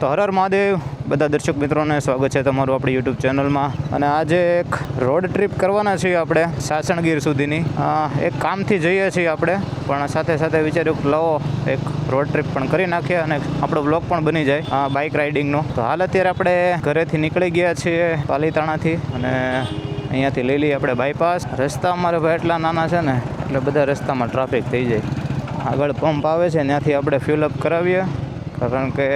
તો હરર મહાદેવ. બધા દર્શક મિત્રોને સ્વાગત છે તમારું આપણી યુટ્યુબ ચેનલમાં. અને આજે એક રોડ ટ્રીપ કરવાના છીએ આપણે સાસણગીર સુધીની. એક કામથી જઈએ છીએ આપણે. પણ સાથે સાથે વિચાર્યું લાવો, એક રોડ ટ્રીપ પણ કરી નાખીએ અને આપણો બ્લોગ પણ બની જાય બાઇક રાઇડિંગનો તો હાલ અત્યારે આપણે ઘરેથી નીકળી ગયા છીએ પાલીતાણાથી અને અહીંયાથી લઈ લઈએ આપણે બાયપાસ રસ્તા અમારે ભાઈ એટલા નાના છે ને, એટલે બધા રસ્તામાં ટ્રાફિક થઈ જાય. આગળ પંપ આવે છે, ત્યાંથી આપણે ફ્યુલ અપ કરાવીએ. કારણ કે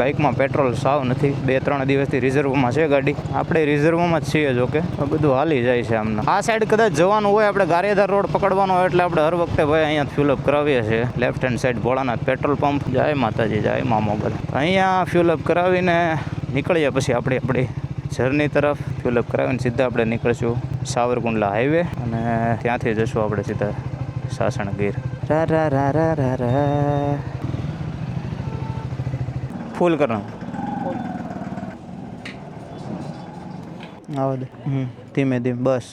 બાઇકમાં પેટ્રોલ સાવ નથી. બે, ત્રણ દિવસથી રિઝર્વમાં છે ગાડી. આપણે રિઝર્વમાં જ છીએ જો કે. બધું હાલી જાય છે આમને. આ સાઈડ કદાચ જવાનું હોય, આપણે ગારેધાર રોડ પકડવાનો હોય એટલે આપણે હર વખતે ભાઈ અહીંયા ફ્યુલઅપ કરાવીએ છીએ. Left hand side Bholanath petrol pump જાય માતાજી, જાય મા મોગલ. અહીંયા ફ્યુલ અપ કરાવીને નીકળીએ પછી આપણે આપણી જર્ની તરફ ફ્યુલઅપ કરાવીને સીધા આપણે નીકળીશું સાવરકુંડલા હાઈવે અને ત્યાંથી જશું આપણે સીધા સાસણગીર રા રા રા રા રા રા ફૂલ આવો દે. હમ ધીમે ધીમે બસ.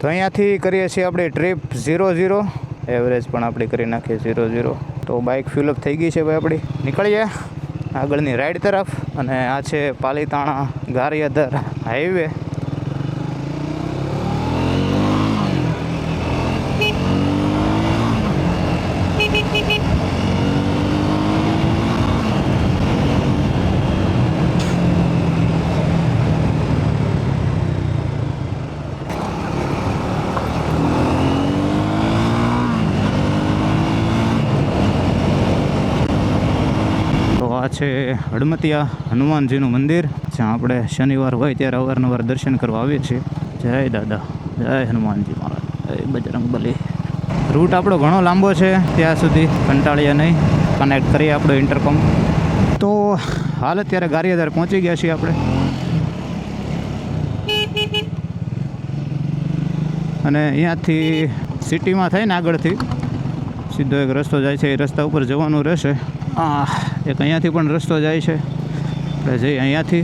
તો અહીંયાથી કરીએ છીએ આપણે ટ્રીપ ઝીરો ઝીરો. એવરેજ પણ આપણે કરી નાખીએ ઝીરો ઝીરો. તો બાઇક ફ્યુલઅપ થઈ ગઈ છે ભાઈ આપણી. નીકળીએ આગળની રાઈડ તરફ. અને આ છે પાલીતાણા ગારિયાધર હાઈવે તો આ છે હડમતિયા હનુમાનજીનું મંદિર, જ્યાં આપણે શનિવાર હોય ત્યારે અવારનવાર દર્શન કરવા આવીએ છીએ. જય દાદા, જય હનુમાનજી મહારાજ. જય બજરંગ બલી. રૂટ આપણો ઘણો લાંબો છે, ત્યાં સુધી કંટાળીએ નહીં. કનેક્ટ કરીએ આપણો ઇન્ટરકોમ તો હાલ અત્યારે ગારિયાધાર પહોંચી ગયા છીએ આપણે. અને અહીંયાથી સિટીમાં થઈને આગળથી સીધો એક રસ્તો જાય છે, એ રસ્તા ઉપર જવાનું રહેશે. આ એક અહીંયાથી પણ રસ્તો જાય છે. આપણે જઈએ અહીંયાથી.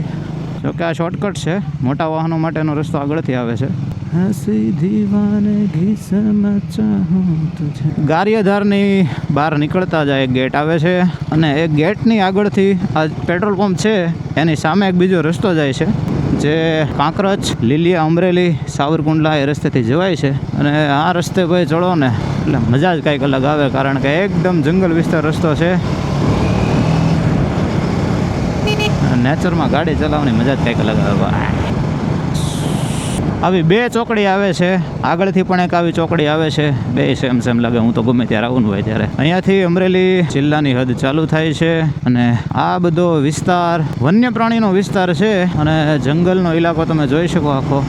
જોકે આ શોર્ટકટ છે. મોટા વાહનો માટેનો રસ્તો આગળથી આવે છે. ગારિયાધારની બહાર નીકળતા જ એક ગેટ આવે છે અને એ ગેટની આગળથી આ પેટ્રોલ પંપ છે એની સામે એક બીજો રસ્તો જાય છે જે કાંકરજ લીલિયા અમરેલી સાવરકુંડલા એ રસ્તેથી જવાય છે. અને આ રસ્તે ભાઈ ચડો ને એટલે મજા જ કંઈક અલગ આવે કારણ કે એકદમ જંગલ વિસ્તાર રસ્તો છે. નેચરમાં ગાડી ચલાવવાની મજા જ કંઈક અલગ આવે. બે ચોકડી આવે છે. આગળથી પણ એક આવી ચોકડી આવે છે. બે સેમ સેમ લાગે. હું તો ગમે ત્યારે આવું હોય ત્યારે. અહીંયાથી અમરેલી જિલ્લાની હદ ચાલુ થાય છે અને આ બધો વિસ્તાર વન્ય પ્રાણીનો વિસ્તાર છે અને જંગલનો ઇલાકો તમે જોઈ શકો આખો.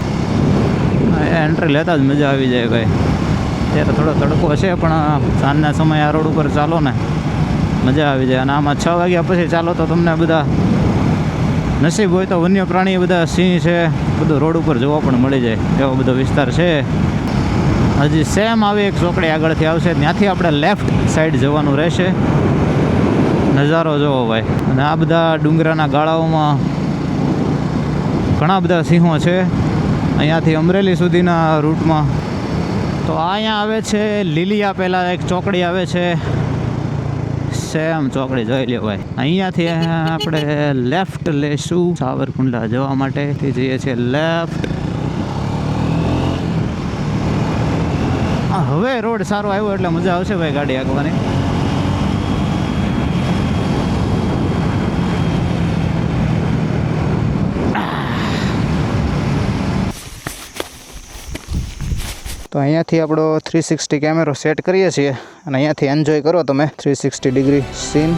એન્ટ્રી લેતા જ મજા આવી જાય ભાઈ. ત્યારે થોડો તડકો છે, પણ સાંજના સમયે આ રોડ ઉપર ચાલો ને. મજા આવી જાય. અને આમાં છ વાગ્યા પછી ચાલો તો તમને બધા નસીબ હોય તો વન્ય પ્રાણી બધા સિંહ છે, બધું રોડ ઉપર જોવા પણ મળી જાય એવો બધો વિસ્તાર છે. હજી સેમ આવી એક ચોકડી આગળથી આવશે, ત્યાંથી આપણે લેફ્ટ સાઈડ જવાનું રહેશે. નજારો જોવો ભાઈ. અને આ બધા ડુંગરાના ગાળાઓમાં ઘણા બધા સિંહો છે. અહીંયાથી અમરેલી સુધીના રૂટમાં તો આ અહીંયા આવે છે લીલિયા પહેલાં એક ચોકડી આવે છે. સેમ ચોકડી જોઈ ભાઈ. અહીંયાથી આપણે લેફ્ટ લેશું સાવરકુંડલા જવા માટે. જઈએ છીએ લેફ્ટ હવે રોડ સારો આવ્યો એટલે મજા આવશે ભાઈ ગાડી હાંકવાની તો અહીંયાથી આપણો થ્રી સિક્સટી કેમેરો સેટ કરીએ છીએ અને અહીંયાથી એન્જોય કરો તમે થ્રી સિક્સટી ડિગ્રી સીન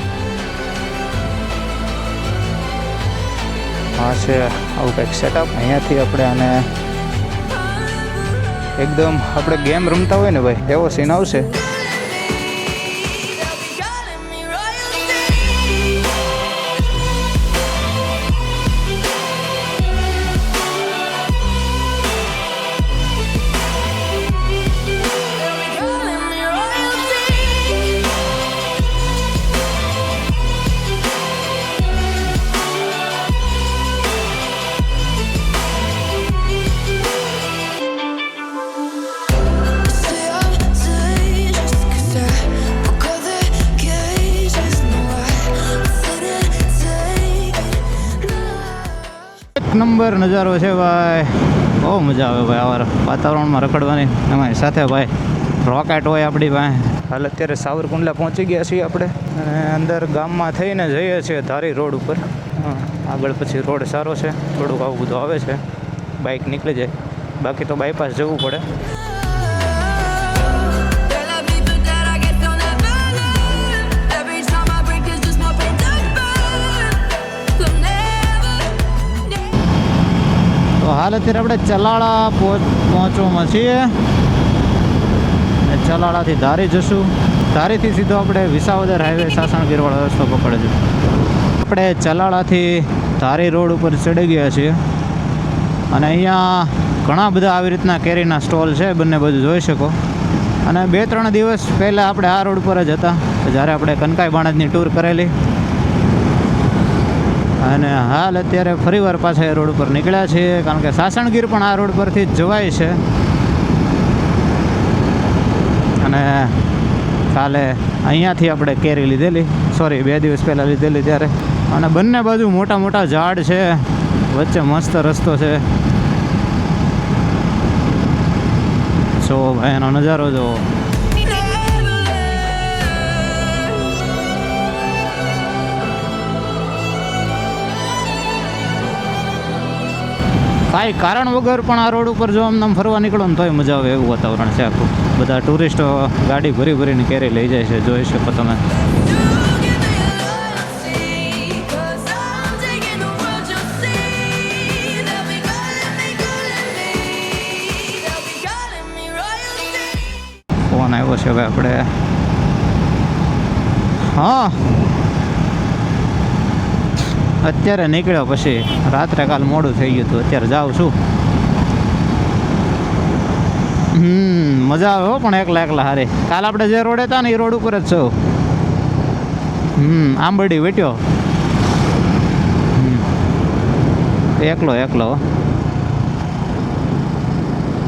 હા છે આવું કંઈક સેટઅપ અહીંયાથી આપણે આને એકદમ આપણે ગેમ રમતા હોય ને ભાઈ, એવો સીન આવશે. નંબર, નજારો છે ભાઈ. બહુ મજા આવે ભાઈ આવા વાતાવરણમાં રખડવાની. અમારી સાથે ભાઈ રોકેટ હોય આપણી પાસે. હાલ અત્યારે સાવરકુંડલા પહોંચી ગયા છીએ આપણે. અને અંદર ગામમાં થઈને જઈએ છીએ ધારી રોડ ઉપર. આગળ પછી રોડ સારો છે. થોડુંક આવું બધું આવે છે. બાઇક નીકળી જાય. બાકી તો બાયપાસ જવું પડે. તો હાલ અત્યારે આપણે ચલાળા પહોંચ પહોંચવામાં છીએ. ચલાળાથી ધારી જશું. ધારીથી સીધો આપણે વિસાવદર હાઈવે સાસણગીરવાળો રસ્તો પકડજો આપણે ચલાળાથી ધારી રોડ ઉપર ચડી ગયા છીએ. અને અહીંયા ઘણા બધા આવી રીતના કેરીના સ્ટોલ છે, બંને બધું જોઈ શકો. અને બે ત્રણ દિવસ પહેલાં આપણે આ રોડ પર જ હતા. જ્યારે આપણે કનકાઈ બાણજની ટૂર કરેલી. અને હાલ અત્યારે ફરીવાર પાછા એ રોડ ઉપર નીકળ્યા છીએ, કારણ કે સાસણગીર પણ આ રોડ પરથી જ જવાય છે. અને કાલે અહીંયાથી આપણે કેરી લીધેલી સોરી બે દિવસ પહેલાં લીધેલી ત્યારે. અને બંને બાજુ મોટા મોટા ઝાડ છે, વચ્ચે મસ્ત રસ્તો છે. જો ભાઈ, એનો નજારો જો કાંઈ કારણ વગર પણ આ રોડ ઉપર જો આમ ફરવા નીકળો ને તોય મજા આવે એવું વાતાવરણ છે આખું બધા ટુરિસ્ટો ગાડી ભરી ભરીને કેરી લઈ જાય છે જોઈ શકો તમે. ફોન આવ્યો છે હવે આપણે હા અત્યારે નીકળ્યો પછી રાત્રે કાલ મોડું થઈ ગયું હતું, અત્યારે જાઉં છું. હમ, મજા આવે હો પણ એકલા એકલા હારે. કાલ આપણે જે રોડ હતા ને એ રોડ ઉપર જ છો. હમ આંબડી વેટ્યો. એકલો એકલો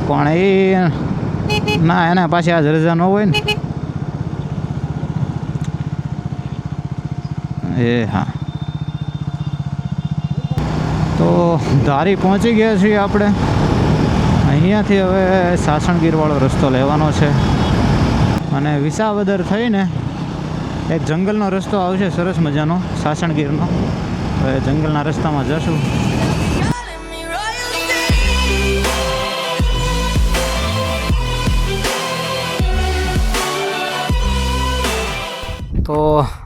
પણ એ ના, એના પાછી આજ રજા ન હોય ને. એ હા તો ધારી પહોંચી ગયા છીએ આપણે. અહીંયાથી હવે સાસણગીરવાળો રસ્તો લેવાનો છે. અને વિસાવદર થઈને એક જંગલનો રસ્તો આવશે, સરસ મજાનો સાસણગીરનો હવે જંગલના રસ્તામાં જશું. તો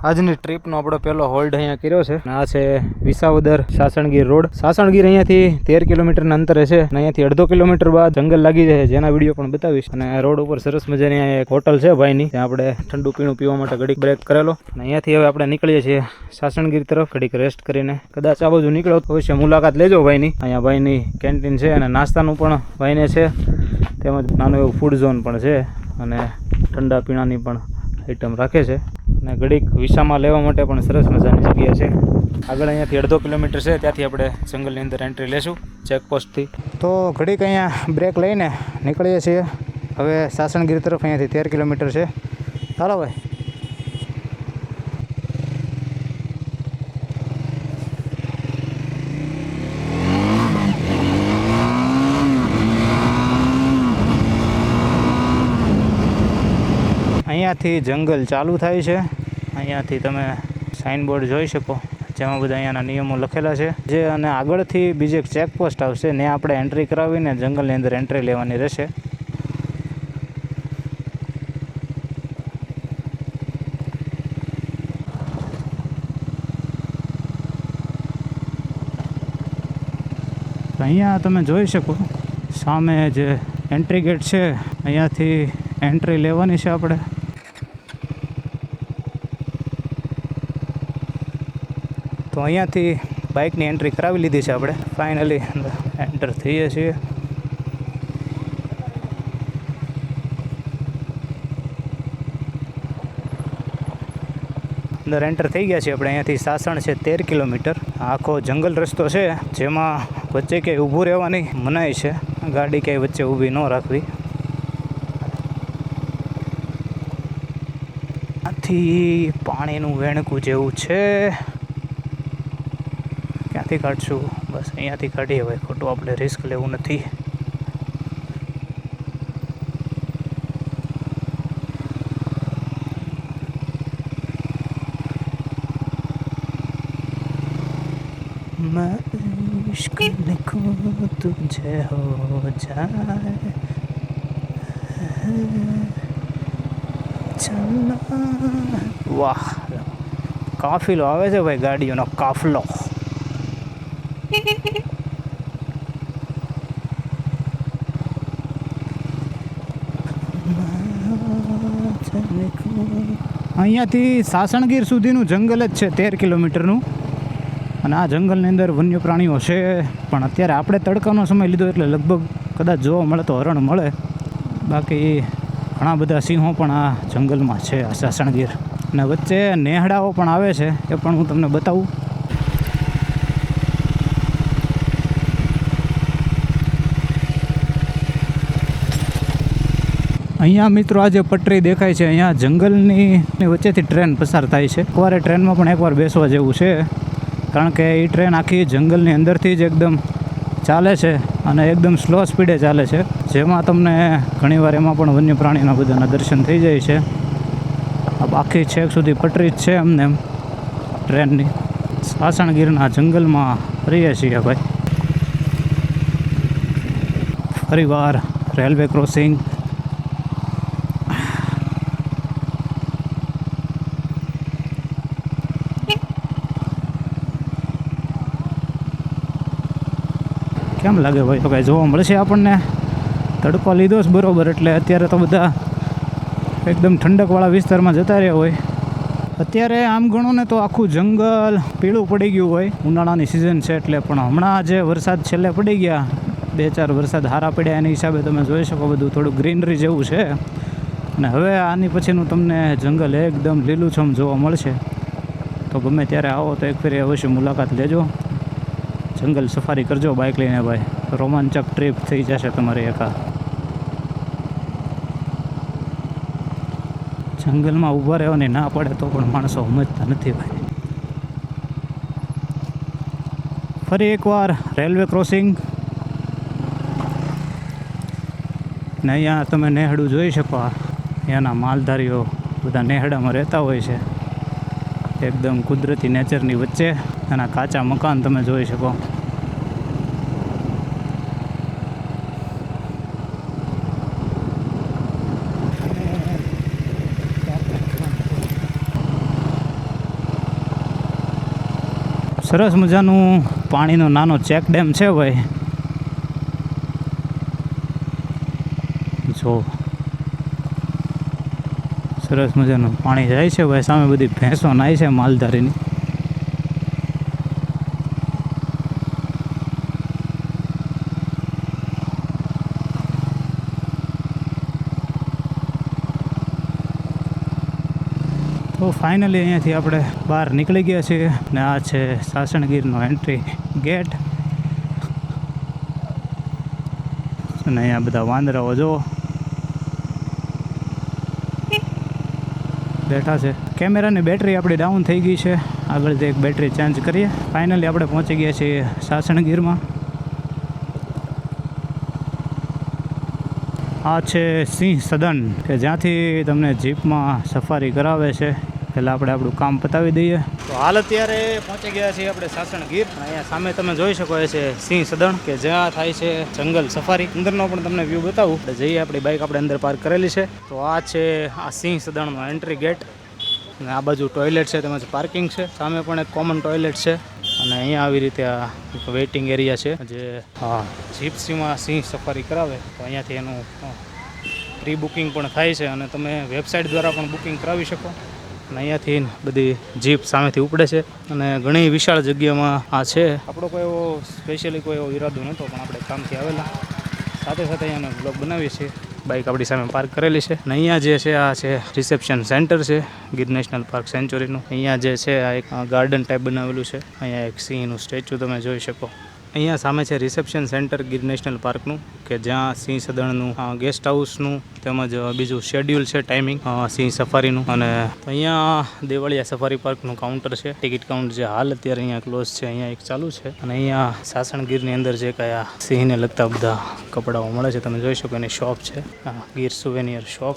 આજની ટ્રીપનો આપણો પહેલો હોલ્ડ અહીંયા કર્યો છે. આ છે વિસાવદર સાસણગીર રોડ. સાસણગીર અહીંયાથી તેર કિલોમીટરના અંતરે છે અને અહીંયાથી અડધો કિલોમીટર બાદ જંગલ લાગી જાય જેના વીડિયો પણ બતાવીશ. અને રોડ ઉપર સરસ મજાની અહીંયા એક હોટલ છે ભાઈની. ત્યાં આપણે ઠંડુ પીણું પીવા માટે ઘડીક બ્રેક કરેલો. અને અહીંયાથી હવે આપણે નીકળીએ છીએ સાસણગીર તરફ. ઘડીક રેસ્ટ કરીને કદાચ આ બાજુ નીકળો તો અવશ્ય મુલાકાત લેજો ભાઈની. અહીંયા ભાઈની કેન્ટીન છે અને નાસ્તાનું પણ ભાઈને છે. તેમજ નાનું એવું ફૂડ ઝોન પણ છે. અને ઠંડા પીણાની પણ આઈટમ રાખે છે. અને ઘડીક વિસામાં લેવા માટે પણ સરસ મજાની જગ્યા છે. આગળ અહીંયાથી અડધો કિલોમીટર છે, ત્યાંથી આપણે જંગલની અંદર એન્ટ્રી લેશું ચેકપોસ્ટથી તો ઘડીક અહીંયા બ્રેક લઈને નીકળીએ છીએ. હવે સાસણગીર તરફ અહીંયાથી તેર કિલોમીટર છે. ચાલો ભાઈ. અહીંયાથી જંગલ ચાલુ થાય છે. અહીંયાથી તમે સાઇનબોર્ડ જોઈ શકો, જેમાં બધા અહીંયાના નિયમો લખેલા છે. જે અને આગળથી બીજી એક ચેકપોસ્ટ આવશે ને આપણે એન્ટ્રી કરાવીને જંગલની અંદર એન્ટ્રી લેવાની રહેશે. અહીંયા તમે જોઈ શકો, સામે જે એન્ટ્રી ગેટ છે, અહીંયાથી એન્ટ્રી લેવાની છે આપણે. તો અહીંયાથી બાઇકની એન્ટ્રી કરાવી લીધી છે આપણે. ફાઇનલી એન્ટર થઈએ છીએ. અંદર એન્ટર થઈ ગયા છીએ આપણે. અહીંયાથી સાસણ છે તેર કિલોમીટર. આખો જંગલ રસ્તો છે, જેમાં વચ્ચે ક્યાંય ઊભું રહેવાની મનાઈ છે. ગાડી ક્યાંય વચ્ચે ઊભી ન રાખવી. આથી પાણીનું વેણકું જેવું છે. ક્યાંથી અહીંયાથી કાઢશું બસ અહીંયાથી કાઢીએ ભાઈ ખોટું આપણે રિસ્ક લેવું નથી मैं इश्क लिखूं तुझे हो जाए ચલના વાહ કાફિલો આવે છે ભાઈ ગાડીઓનો કાફલો અહીંયાથી સાસણગીર સુધીનું જંગલ જ છે, તેર કિલોમીટરનું. અને આ જંગલની અંદર વન્ય પ્રાણીઓ છે. પણ અત્યારે આપણે તડકાનો સમય લીધો એટલે લગભગ કદાચ જોવા મળે તો હરણ મળે. બાકી ઘણા બધા સિંહો પણ આ જંગલમાં છે, આ સાસણગીર. અને વચ્ચે નેહડાઓ પણ આવે છે, એ પણ હું તમને બતાવું. અહીંયા મિત્રો આ જે પટરી દેખાય છે, અહીંયા જંગલની વચ્ચેથી ટ્રેન પસાર થાય છે. એકવાર ટ્રેનમાં પણ એકવાર બેસવા જેવું છે, કારણ કે એ ટ્રેન આખી જંગલની અંદરથી જ એકદમ ચાલે છે અને એકદમ સ્લો સ્પીડે ચાલે છે. જેમાં તમને ઘણીવાર એમાં પણ વન્ય પ્રાણીના બધાના દર્શન થઈ જાય છે. આખી છેક સુધી પટરી જ છે અમને એમ ટ્રેનની. સાસણગીરના જંગલમાં રહીએ છીએ ભાઈ. ફરીવાર રેલવે ક્રોસિંગ કેમ લાગે ભાઈ? તો કાંઈ જોવા મળશે આપણને. તડકો લીધો છે બરોબર, એટલે અત્યારે તો બધા એકદમ ઠંડકવાળા વિસ્તારમાં જતા રહ્યા હોય. અત્યારે આમ ગણો ને તો આખું જંગલ પીળું પડી ગયું હોય. ઉનાળાની સિઝન છે એટલે પણ હમણાં જે વરસાદ છેલ્લે પડી ગયા, બે ચાર વરસાદ હારા પડ્યા એની હિસાબે તમે જોઈ શકો બધું થોડું ગ્રીનરી જેવું છે. અને હવે આની પછીનું તમને જંગલ એકદમ લીલુંછમ જોવા મળશે. તો ગમે ત્યારે આવો તો એક ફેરી અવશ્ય મુલાકાત લેજો. જંગલ સફારી કરજો બાઇક લઈને ભાઈ. રોમાંચક ટ્રીપ થઈ જશે તમારી એકા જંગલમાં ઊભા રહેવાની ના પડે તો પણ માણસો સમજતા નથી ભાઈ. ફરી એકવાર રેલવે ક્રોસિંગ ને અહીંયા તમે નેહડું જોઈ શકો અહીંયાના માલધારીઓ બધા નેહડામાં રહેતા હોય છે. એકદમ કુદરતી નેચરની વચ્ચે. એના કાચા મકાન તમે જોઈ શકો. સરસ મજાનું પાણીનો નાનો ચેક ડેમ છે ભાઈ. જો. સરસ મજાનું પાણી જાય છે ભાઈ, સામે બધી ભેંસો નાય છે માલધારીની તો ફાઇનલી અહીંયાથી આપણે બહાર નીકળી ગયા છીએ ને આ છે સાસણગીરનો એન્ટ્રી ગેટ અને અહીંયા બધા વાંદરાઓ જો બેઠા છે. કેમેરાની બેટરી આપણી ડાઉન થઈ ગઈ છે. આગળથી એક બેટરી ચેન્જ કરીએ. ફાઇનલી આપણે પહોંચી ગયા છીએ સાસણગીરમાં. આ છે સિંહ સદન, કે જ્યાંથી તમને જીપમાં સફારી કરાવે છે. પહેલાં આપણે આપણું કામ પતાવી દઈએ. તો હાલ અત્યારે પહોંચી ગયા છીએ આપણે સાસણગીર અહીંયા સામે તમે જોઈ શકો છે સિંહ સદન કે જ્યાં થાય છે જંગલ સફારી. અંદરનો પણ તમને વ્યૂ બતાવું. આપણે જઈએ આપણી બાઇક આપણે અંદર પાર્ક કરેલી છે. તો આ છે આ સિંહ સદણનો એન્ટ્રી ગેટ અને આ બાજુ ટોયલેટ છે તેમજ પાર્કિંગ છે. સામે પણ એક કોમન ટોયલેટ છે. અને અહીંયા આવી રીતે આ વેઇટિંગ એરિયા છે. જે જીપ્સીમાં સિંહ સફારી કરાવે. તો અહીંયાથી એનું પ્રી બુકિંગ પણ થાય છે. અને તમે વેબસાઇટ દ્વારા પણ બુકિંગ કરાવી શકો. અને અહીંયાથી બધી જીપ સામેથી ઉપડે છે અને ઘણી વિશાળ જગ્યામાં આ છે. આપણો કોઈ એવો સ્પેશિયલી કોઈ એવો ઈરાદો નહોતો, પણ આપણે કામથી આવેલા. સાથે સાથે અહીંયા બ્લોગ બનાવીએ છીએ. બાઇક આપણી સામે પાર્ક કરેલી છે અને અહીંયા જે છે આ છે રિસેપ્શન સેન્ટર છે, ગીર નેશનલ પાર્ક સેન્ચુરીનું. અહીંયા જે છે આ એક ગાર્ડન ટાઈપ બનાવેલું છે. અહીંયા એક સિંહનું સ્ટેચ્યુ તમે જોઈ શકો. અહીંયા સામે છે રિસેપ્શન સેન્ટર ગીર નેશનલ પાર્કનું, કે જ્યાં સિંહ સદણનું ગેસ્ટ હાઉસનું તેમજ બીજું શેડ્યુલ છે ટાઈમિંગ સિંહ સફારીનું. અને અહીંયા દેવળિયા સફારી પાર્કનું કાઉન્ટર છે. ટિકિટ કાઉન્ટર જે હાલ અત્યારે અહીંયા ક્લોઝ છે, અહીંયા એક ચાલુ છે. અને અહીંયા સાસણ ગીરની અંદર જે કયા સિંહને લગતા બધા કપડાઓ મળે છે, તમે જોઈ શકો, એની શોપ છે. ગીર સુવેનિયર શોપ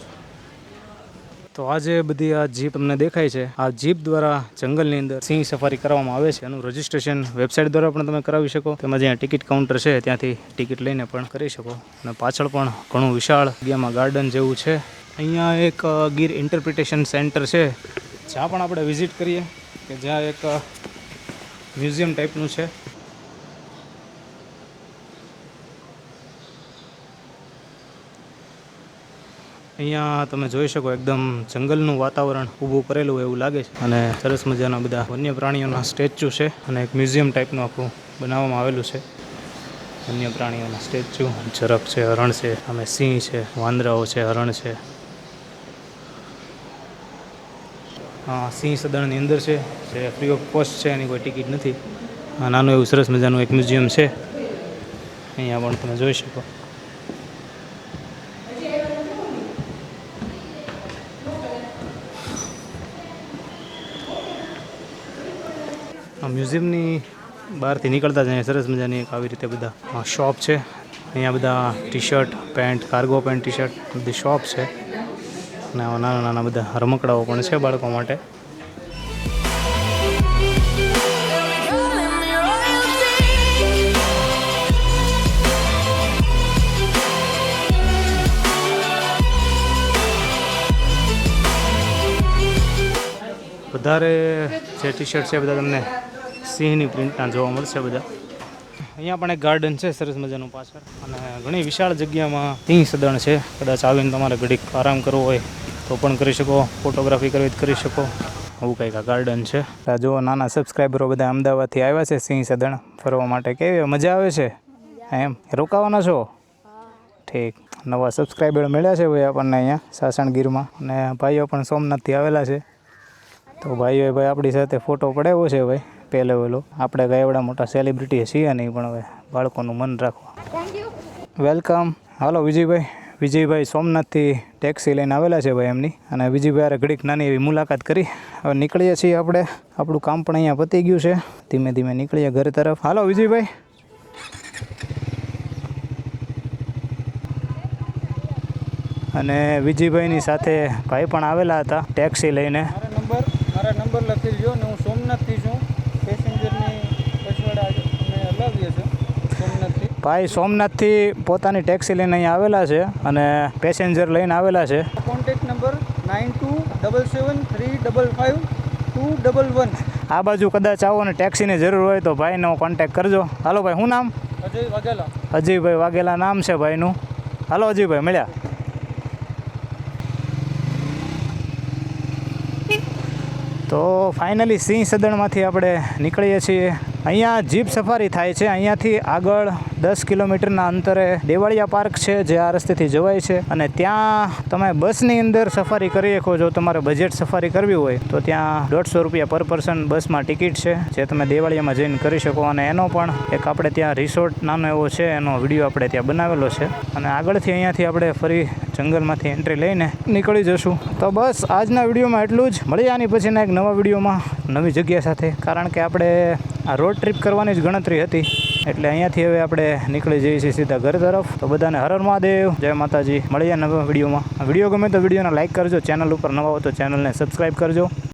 તો આ જે બધી આ જીપ તમને દેખાય છે. આ જીપ દ્વારા જંગલની અંદર સિંહ સફારી કરવામાં આવે છે. એનું રજિસ્ટ્રેશન વેબસાઇટ દ્વારા પણ તમે કરાવી શકો. તેમજ જ્યાં ટિકિટ કાઉન્ટર છે, ત્યાંથી ટિકિટ લઈને પણ કરી શકો. અને પાછળ પણ ઘણું વિશાળ જગ્યામાં ગાર્ડન જેવું છે. અહીંયા એક ગીર ઇન્ટરપ્રિટેશન સેન્ટર છે. જ્યાં પણ આપણે વિઝિટ કરીએ, કે જ્યાં એક મ્યુઝિયમ ટાઈપનું છે. અહીંયા તમે જોઈ શકો એકદમ જંગલનું વાતાવરણ ઊભું કરેલું એવું લાગે છે. અને સરસ મજાના બધા વન્ય પ્રાણીઓના સ્ટેચ્યુ છે અને એક મ્યુઝિયમ ટાઈપનું આખું બનાવવામાં આવેલું છે. વન્ય પ્રાણીઓના સ્ટેચ્યુ ઝરખ છે, હરણ છે અમે સિંહ છે, વાંદરાઓ છે, હરણ છે. સિંહ સદનની અંદર છે, જે ફ્રી ઓફ કોસ્ટ છે, એની કોઈ ટિકિટ નથી. નાનું એવું સરસ મજાનું એક મ્યુઝિયમ છે. અહીંયા પણ તમે જોઈ શકો. મ્યુઝિયમની બહારથી નીકળતા જ સરસ મજાની એક આવી રીતે બધા શોપ છે અહીંયા બધા T shirt pant, cargo pant T shirt બધી શોપ છે અને નાના નાના બધા રમકડાઓ પણ છે બાળકો માટે. વધારે જે ટી શર્ટ છે બધા તમને સિંહની પ્રિન્ટના જોવા મળશે બધા. અહીંયા પણ એક ગાર્ડન છે, સરસ મજાનું પાછળ. અને ઘણી વિશાળ જગ્યામાં સિંહ સદન છે. કદાચ આવીને તમારે ઘડીક આરામ કરવો હોય તો પણ કરી શકો, ફોટોગ્રાફી કરવી કરી શકો. આવું કંઈક આ ગાર્ડન છે. આ જુઓ, નાના સબસ્ક્રાઈબરો બધા અમદાવાદથી આવ્યા છે સિંહ સદણ. ફરવા માટે કેવી મજા આવે છે? એમ? રોકાવાના છો? ઠીક. નવા સબસ્ક્રાઈબર મળ્યા છે ભાઈ આપણને અહીંયા, સાસણગીરમાં. અને ભાઈઓ પણ સોમનાથથી આવેલા છે. તો ભાઈઓએ ભાઈ આપણી સાથે ફોટો પડાવ્યો છે ભાઈ. પહેલો વહેલો આપણે ગયા એવડા મોટા સેલિબ્રિટી છીએ નહીં પણ હવે બાળકોનું મન રાખવા. Welcome hello Vijaybhai. વિજયભાઈ સોમનાથથી ટેક્સી લઈને આવેલા છે ભાઈ એમની. અને વિજયભાઈ ઘડીક નાની એવી મુલાકાત કરી. હવે નીકળીએ છીએ આપણે. આપણું કામ પણ અહીંયા પતી ગયું છે. ધીમે ધીમે નીકળીએ ઘર તરફ. હાલો વિજયભાઈ. અને વિજયભાઈની સાથે ભાઈ પણ આવેલા હતા ટેક્સી લઈને. મારા નંબર મારા નંબર લખી લ્યો ને હું સોમનાથથી છું પેસેન્જરની પછવાડા અમે હલાવીએ છીએ સોમનાથથી ભાઈ સોમનાથથી પોતાની ટેક્સી લઈને અહીંયા આવેલા છે અને પેસેન્જર લઈને આવેલા છે. Contact number nine two double seven three double five two double one આ બાજુ કદાચ આવો અને ટેક્સીની જરૂર હોય તો ભાઈનો કોન્ટેક્ટ કરજો. હાલો ભાઈ શું નામ? અજય વાઘેલા. અજયભાઈ વાઘેલા નામ છે ભાઈનું. હાલો અજયભાઈ મળ્યા. તો ફાઇનલી સિંહ સદનમાંથી આપણે નીકળીએ છીએ. અહીંયા જીપ સફારી થાય છે. અહીંયાથી આગળ દસ કિલોમીટરના અંતરે દેવાળિયા પાર્ક છે, જે આ રસ્તેથી જવાય છે. અને ત્યાં તમે બસની અંદર સફારી કરી શકો જો તમારે બજેટ સફારી કરવી હોય, તો ત્યાં દોઢસો રૂપિયા પર પર્સન બસમાં ટિકિટ છે, જે તમે દેવાળિયામાં જઈને કરી શકો. અને એનો પણ એક આપણે ત્યાં રિસોર્ટ નાનો એવો છે, એનો વીડિયો આપણે ત્યાં બનાવેલો છે. અને આગળથી અહીંયાથી આપણે ફરી જંગલમાંથી એન્ટ્રી લઈને નીકળી જશું. તો બસ, આજના વિડીયોમાં એટલું જ. મળી આની પછીના એક નવા વિડીયોમાં નવી જગ્યા સાથે. કારણ કે આપણે આ રોડ ટ્રીપ કરવાની જ ગણતરી હતી. એટલે અહીંયાથી હવે આપણે નીકળી જઈએ છીએ સીધા ઘર તરફ. તો બધાને હરર હર મહાદેવ. જય માતાજી. મળીએ નવા વિડીયોમાં. વીડિયો ગમે તો વિડીયોને લાઇક કરજો. ચેનલ ઉપર નવા હો તો ચેનલને સબસ્ક્રાઈબ કરજો.